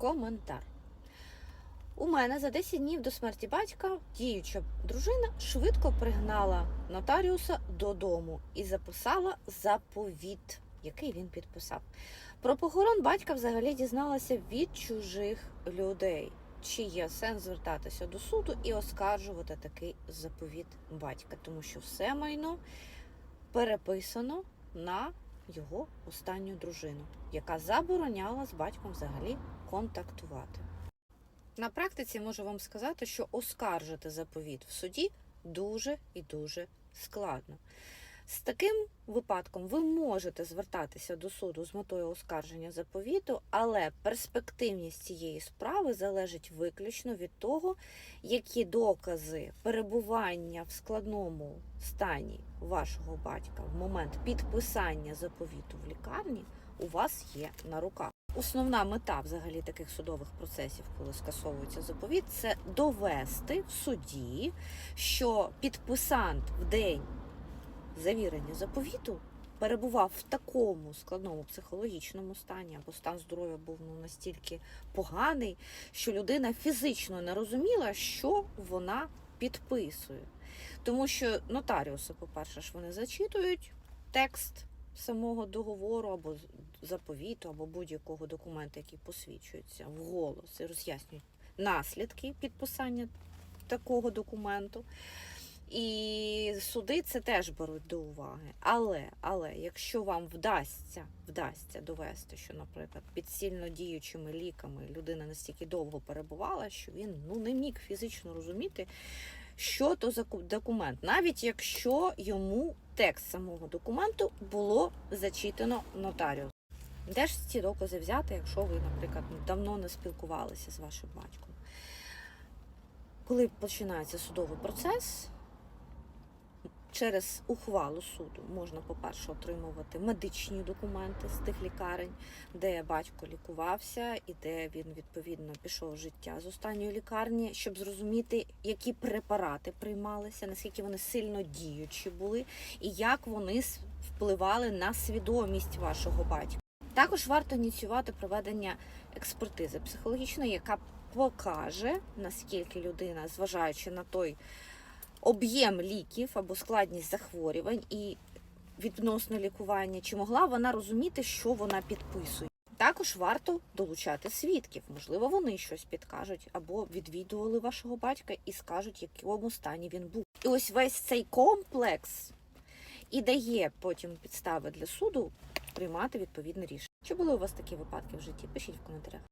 Коментар. У мене за 10 днів до смерті батька діюча дружина швидко пригнала нотаріуса додому і записала заповіт, який він підписав. Про похорон батька взагалі дізналася від чужих людей. Чи є сенс звертатися до суду і оскаржувати такий заповіт батька, тому що все майно переписано на його останню дружину, яка забороняла з батьком взагалі контактувати. На практиці можу вам сказати, що оскаржити заповіт в суді дуже і дуже складно. З таким випадком ви можете звертатися до суду з метою оскарження заповіту, але перспективність цієї справи залежить виключно від того, які докази перебування в складному стані вашого батька в момент підписання заповіту в лікарні у вас є на руках. Основна мета взагалі таких судових процесів, коли скасовується заповіт, це довести в суді, що підписант в день завірення заповіту перебував в такому складному психологічному стані, або стан здоров'я був ну, настільки поганий, що людина фізично не розуміла, що вона підписує. Тому що нотаріуси, по-перше, ж вони зачитують текст самого договору або заповіту, або будь-якого документа, який посвідчується вголос і роз'яснюють наслідки підписання такого документу. І суди це теж беруть до уваги. Але, але якщо вам вдасться, вдасться довести, що, наприклад, під сильно діючими ліками людина настільки довго перебувала, що він ну не міг фізично розуміти, що то за документ, навіть якщо йому текст самого документу було зачитано нотаріус. Де ж ці докази взяти, якщо ви, наприклад, давно не спілкувалися з вашим батьком? Коли починається судовий процес, через ухвалу суду можна, по-перше, отримувати медичні документи з тих лікарень, де батько лікувався і де він відповідно пішов життя з останньої лікарні, щоб зрозуміти, які препарати приймалися, наскільки вони сильно діючі були, і як вони впливали на свідомість вашого батька. Також варто ініціювати проведення експертизи психологічної, яка покаже, наскільки людина, зважаючи на той об'єм ліків або складність захворювань і відносно лікування, чи могла вона розуміти, що вона підписує. Також варто долучати свідків. Можливо, вони щось підкажуть або відвідували вашого батька і скажуть, в якому стані він був. І ось весь цей комплекс і дає потім підстави для суду приймати відповідне рішення. Чи були у вас такі випадки в житті? Пишіть в коментарях.